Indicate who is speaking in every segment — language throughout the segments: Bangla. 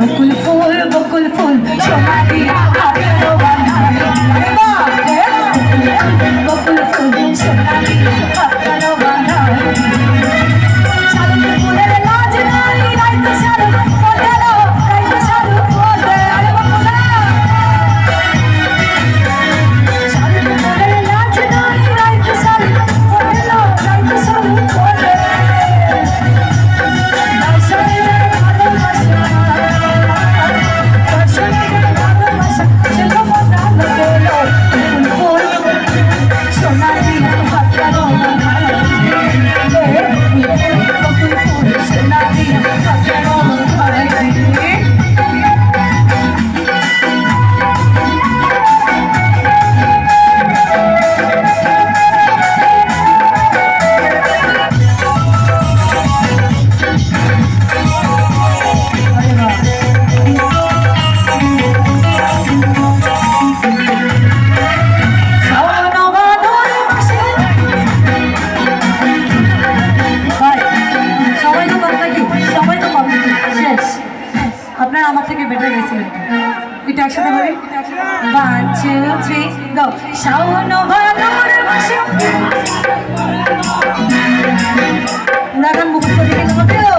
Speaker 1: বকুল ফুল বকুল ফুল সোনা দিয়া আপনারা আমার থেকে বেটার গেছিলেন এটা একসাথে বলি? দিয়ে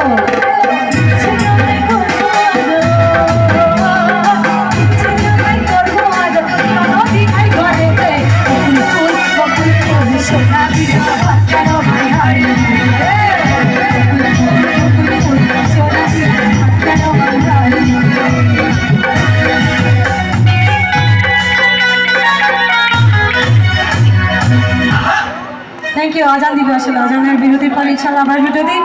Speaker 1: থ্যাংক ইউ আজান দিবে আসলে আজানের বিরতির পর ইনশাল্লাহ আবার ভিডিও দিন